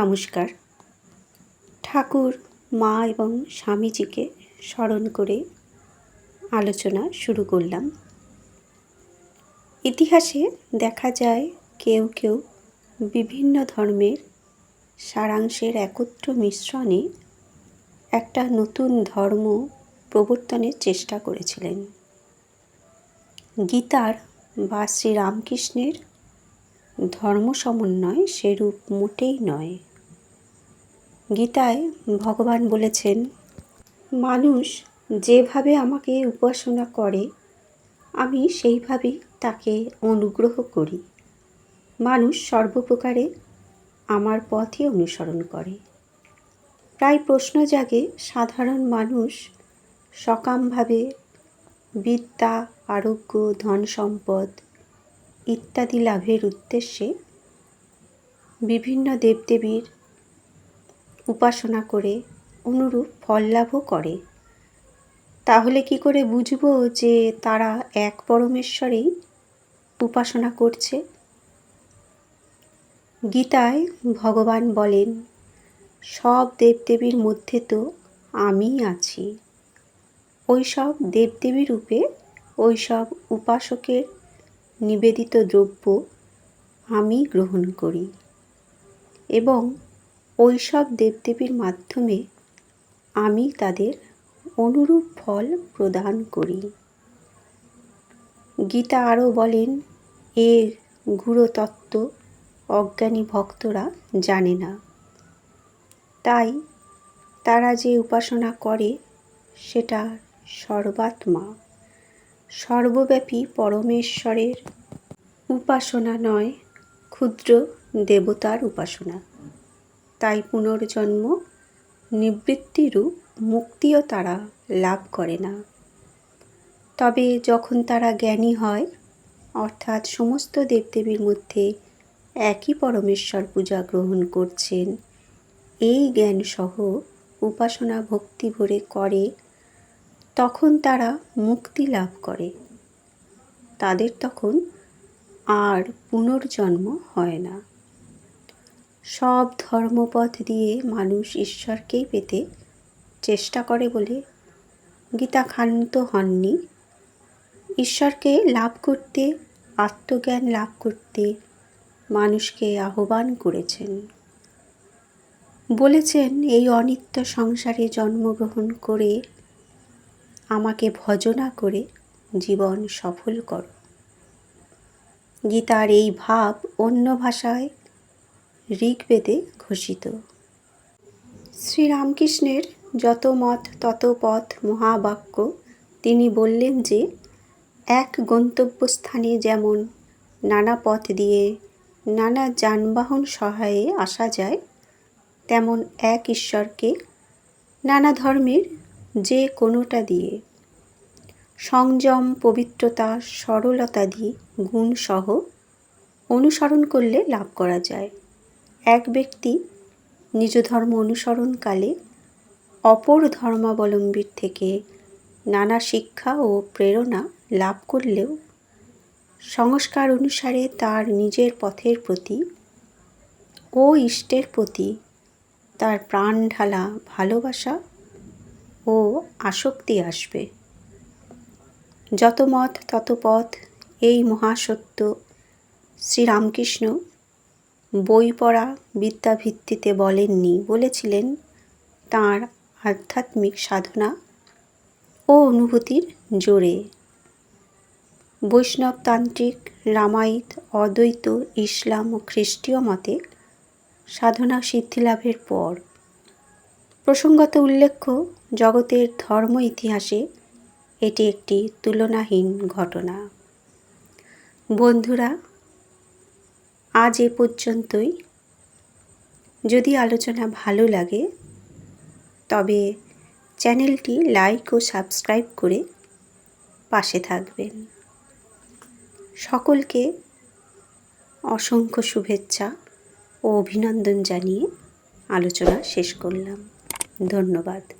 নমস্কার। ঠাকুর, মা এবং স্বামীজিকে স্মরণ করে আলোচনা শুরু করলাম। ইতিহাসে দেখা যায় কেউ কেউ বিভিন্ন ধর্মের সারাংশের একত্র মিশ্রণে একটা নতুন ধর্ম প্রবর্তনের চেষ্টা করেছিলেন। গীতার বা শ্রীরামকৃষ্ণের ধর্ম সমন্বয় সেরূপ মোটেই নয়। গীতায় ভগবান বলেছেন, মানুষ যেভাবে আমাকে উপাসনা করে, আমি সেইভাবেই তাকে অনুগ্রহ করি। মানুষ সর্বপ্রকারে আমার পথই অনুসরণ করে। প্রায় প্রশ্ন জাগে সাধারণ মানুষ সকামভাবে বিদ্যা, আরোগ্য, ধন সম্পদ ইত্যাদি লাভের উদ্দেশ্যে বিভিন্ন দেবদেবীর উপাসনা করে, অনুরূপ ফল লাভও করে। তাহলে কি করে বুঝব যে তারা এক পরমেশ্বরেই উপাসনা করছে? গীতায় ভগবান বলেন, সব দেবদেবীর মধ্যে তো আমিই আছি। ওই সব দেবদেবী রূপে ওই সব উপাসকের নিবেদিত দ্রব্য আমি গ্রহণ করি। এবং ওই সব দেবদেবীর মাধ্যমে আমি তাদের অনুরূপ ফল প্রদান করি। গীতা আরও বলেন, এর গুরুতত্ত্ব অজ্ঞানী ভক্তরা জানে না। তাই তারা যে উপাসনা করে, সেটা সর্বাত্মা। সর্বব্যাপী পরমেশ্বরের উপাসনা নয়, ক্ষুদ্র দেবতার উপাসনা। তাই পুনর্জন্ম নিবৃত্তিরূপ মুক্তিও তারা লাভ করে না। তবে যখন তারা জ্ঞানী হয়, অর্থাৎ সমস্ত দেবদেবীর মধ্যে একই পরমেশ্বর পূজা গ্রহণ করছেন, এই জ্ঞানসহ উপাসনা ভক্তি ভরে করে, তখন তারা মুক্তি লাভ করে। তাদের তখন আর পুনর্জন্ম হয় না। সব ধর্মপথ দিয়ে মানুষ ঈশ্বরকেই পেতে চেষ্টা করে বলে গীতা ক্ষান্ত হননি। ঈশ্বরকে লাভ করতে, আত্মজ্ঞান লাভ করতে মানুষকে আহ্বান করেছেন। বলেছেন, এই অনিত্য সংসারে জন্মগ্রহণ করে, আমাকে ভজনা করে জীবন সফল করো। গীতার এই ভাব অন্য ভাষায় ঋগ্বেদে ঘোষিত। শ্রীরামকৃষ্ণের যত মত, তত পথ, মহাবাক্য, তিনি বললেন যে, এক গন্তব্যস্থানে যেমন নানা পথ দিয়ে নানা যানবাহন সহায়ে আসা যায়, তেমন এক ঈশ্বরকে নানা ধর্মের যে কোনোটা দিয়ে, সংযম, পবিত্রতা সরলতাদি গুণসহ অনুসরণ করলে লাভ করা যায়। এক ব্যক্তি নিজ ধর্ম অনুসরণকালে অপর ধর্মাবলম্বীর থেকে নানা শিক্ষা ও প্রেরণা লাভ করলেও সংস্কার অনুসারে তার নিজের পথের প্রতি ও ইষ্টের প্রতি তার প্রাণ ঢালা ভালোবাসা ও আসক্তি আসবে। যত মত তত পথ, এই মহাসত্য শ্রীরামকৃষ্ণ বই পড়া বিদ্যাভিত্তিতে বলেননি, বলেছিলেন তাঁর আধ্যাত্মিক সাধনা ও অনুভূতির জোরে। বৈষ্ণবতান্ত্রিক রামায়িত অদ্বৈত, ইসলাম ও খ্রিস্টীয় মতে সাধনা সিদ্ধিলাভের পর প্রসঙ্গত উল্লেখ্য, জগতের ধর্ম ইতিহাসে এটি একটি তুলনাহীন ঘটনা। বন্ধুরা আজ এ পর্যন্তই। যদি আলোচনা ভালো লাগে, তবে চ্যানেলটি লাইক ও সাবস্ক্রাইব করে পাশে থাকবেন। সকলকে অসংখ্য শুভেচ্ছা ও অভিনন্দন জানিয়ে আলোচনা শেষ করলাম। ধন্যবাদ।